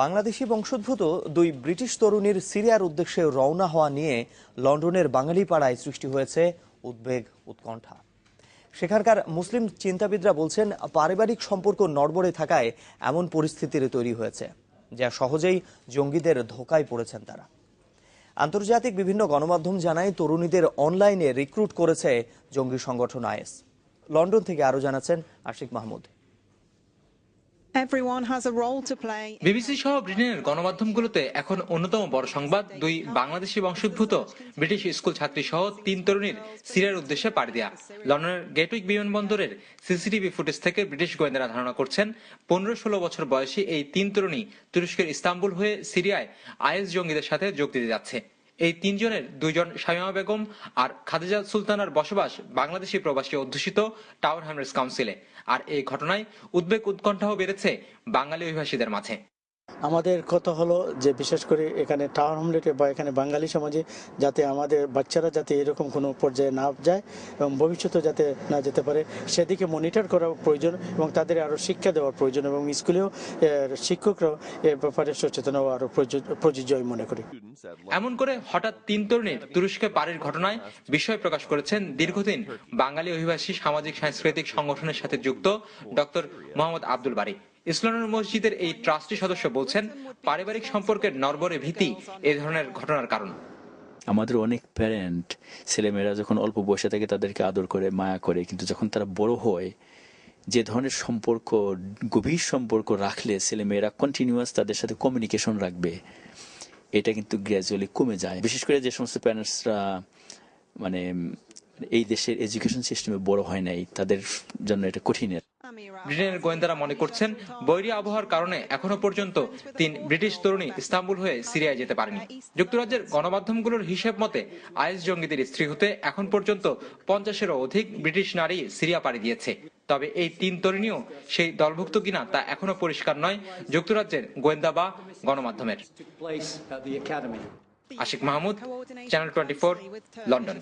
বাংলাদেশি বংশোদ্ভূত দুই ব্রিটিশ তরুণীর সিরিয়ার উদ্দেশ্যে রওনা হওয়া নিয়ে লন্ডনের বাঙালি পাড়ায় সৃষ্টি হয়েছে উদ্বেগ, উৎকণ্ঠা। সেখানকার মুসলিম চিন্তাবিদরা বলছেন, পারিবারিক সম্পর্ক নড়বড়ে থাকায় এমন পরিস্থিতির তৈরি হয়েছে, যা সহজেই জঙ্গিদের ধোকায় পড়েছেন তারা। আন্তর্জাতিক বিভিন্ন গণমাধ্যম জানায়, তরুণীদের অনলাইনে রিক্রুট করেছে জঙ্গি সংগঠন আইএস। লন্ডন থেকে আরও জানাচ্ছেন আশিক মাহমুদ। বিবিসি সহ ব্রিটেনের গণমাধ্যমগুলোতে এখন অন্যতম বড় সংবাদ, দুই বাংলাদেশি বংশোদ্ভূত ব্রিটিশ স্কুল ছাত্রী সহ তিন তরুণীর সিরিয়ার উদ্দেশ্যে পাড়ি দেয়া। লন্ডনের গেটউইক বিমানবন্দরের সিসিটিভি ফুটেজ থেকে ব্রিটিশ গোয়েন্দারা ধারণা করছেন পনেরো ষোলো বছর বয়সী এই তিন তরুণী তুরস্কের ইস্তাম্বুল হয়ে সিরিয়ায় আইএস জঙ্গিদের সাথে যোগ দিতে যাচ্ছে। এই তিনজনের দুইজন শামিমা বেগম আর খাদিজা সুলতানার বসবাস বাংলাদেশি প্রবাসী অধ্যুষিত টাওয়ার হ্যামলেটস কাউন্সিলে। আর এই ঘটনায় উদ্বেগ উৎকণ্ঠাও বেড়েছে বাঙালি অভিবাসীদের মাঝে। আমাদের কথা হলো যে বিশেষ করে এখানে টাউন হমলেটে বা এখানে বাঙালি সমাজে যাতে আমাদের বাচ্চারা যাতে এরকম কোনো পর্যায়ে না যায় এবং ভবিষ্যতে যাতে না যেতে পারে, সেদিকে মনিটর করা প্রয়োজন এবং তাদের আরও শিক্ষা দেওয়ার প্রয়োজন এবং স্কুলেও শিক্ষকরাও এ ব্যাপারে সচেতন হওয়া আরও প্রযোজ্য- মনে করি। এমন করে হঠাৎ তিন তরুণীর তুরস্কে পাড়ির ঘটনায় বিস্ময় প্রকাশ করেছেন দীর্ঘদিন বাঙালি অভিবাসী সামাজিক সাংস্কৃতিক সংগঠনের সাথে যুক্ত ডক্টর মোহাম্মদ আব্দুল বারী। ইসলামের মসজিদের এই ট্রাস্টি সদস্য বলছেন, পারিবারিক সম্পর্কের নরবরে ভীতি এ ধরনের ঘটনার কারণ। আমাদের অনেক প্যারেন্ট ছেলেমেয়েরা যখন অল্প বয়সে থাকে তাদেরকে আদর করে, মায়া করে, কিন্তু যখন তারা বড় হয়, যে ধরনের সম্পর্ক, গভীর সম্পর্ক রাখলে ছেলেমেয়েরা কন্টিনিউয়াস তাদের সাথে কমিউনিকেশন রাখবে। এটা কিন্তু গ্র্যাজুয়ালি কমে যায়। বিশেষ করে যে সমস্ত প্যারেন্টসরা মানে এই দেশের এডুকেশন সিস্টেমে বড় হয় নাই, তাদের জন্য এটা কঠিনের। ব্রিটেনের গোয়েন্দারা মনে করছেন বৈরী আবহাওয়ার কারণে এখনও পর্যন্ত তিন ব্রিটিশ তরুণী ইস্তাম্বুল হয়ে সিরিয়ায় যেতে পারেনি। যুক্তরাজ্যের গণমাধ্যমগুলোর হিসেব মতে আইএস জঙ্গিদের স্ত্রী হতে এখন পর্যন্ত পঞ্চাশেরও অধিক ব্রিটিশ নারী সিরিয়া পাড়ি দিয়েছে। তবে এই তিন তরুণীও সেই দলভুক্ত কিনা তা এখনও পরিষ্কার নয় যুক্তরাজ্যের গোয়েন্দা বা গণমাধ্যমের। Ashik Mahmud channel twenty London